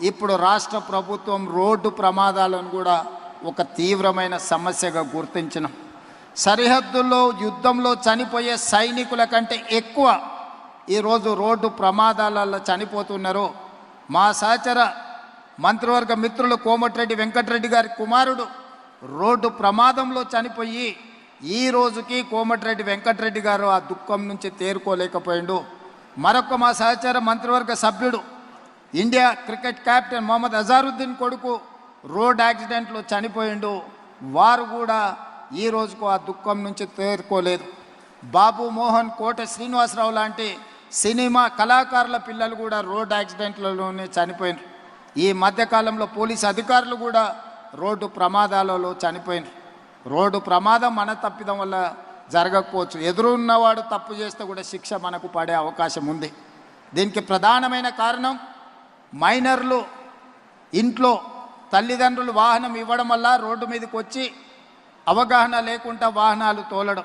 ఇప్పుడు రాష్ట్ర ప్రభుత్వం రోడ్డు ప్రమాదాలను కూడా ఒక తీవ్రమైన సమస్యగా గుర్తించిన. సరిహద్దుల్లో యుద్ధంలో చనిపోయే సైనికుల కంటే ఎక్కువ ఈరోజు రోడ్డు ప్రమాదాలలో చనిపోతున్నారు. మా సహచర మంత్రివర్గ మిత్రులు కోమటిరెడ్డి వెంకటరెడ్డి గారి కుమారుడు రోడ్డు ప్రమాదంలో చనిపోయి ఈ రోజుకి కోమటిరెడ్డి వెంకటరెడ్డి గారు ఆ దుఃఖం నుంచి తేరుకోలేకపోయిండు. మరొక మా సహచర మంత్రివర్గ సభ్యుడు India cricket captain Mohammad Azharuddin కొడుకు రోడ్ యాక్సిడెంట్లో చనిపోయిండు. వారు కూడా ఈ రోజుకు ఆ దుఃఖం నుంచి తేరుకోలేదు. బాబు మోహన్ కోట శ్రీనివాసరావు లాంటి సినిమా కళాకారుల పిల్లలు కూడా రోడ్ యాక్సిడెంట్లలోనే చనిపోయినారు ఈ మధ్యకాలంలో పోలీస్ అధికారులు కూడా రోడ్డు ప్రమాదాలలో చనిపోయినారు రోడ్డు ప్రమాదం మన తప్పిదం వల్ల జరగకపోవచ్చు. ఎదురున్నవాడు తప్పు చేస్తే కూడా శిక్ష మనకు పడే అవకాశం ఉంది. దీనికి ప్రధానమైన కారణం మైనర్లు ఇంట్లో తల్లిదండ్రులు వాహనం ఇవ్వడం వల్ల రోడ్డు మీదకి వచ్చి అవగాహన లేకుండా వాహనాలు తోలడం.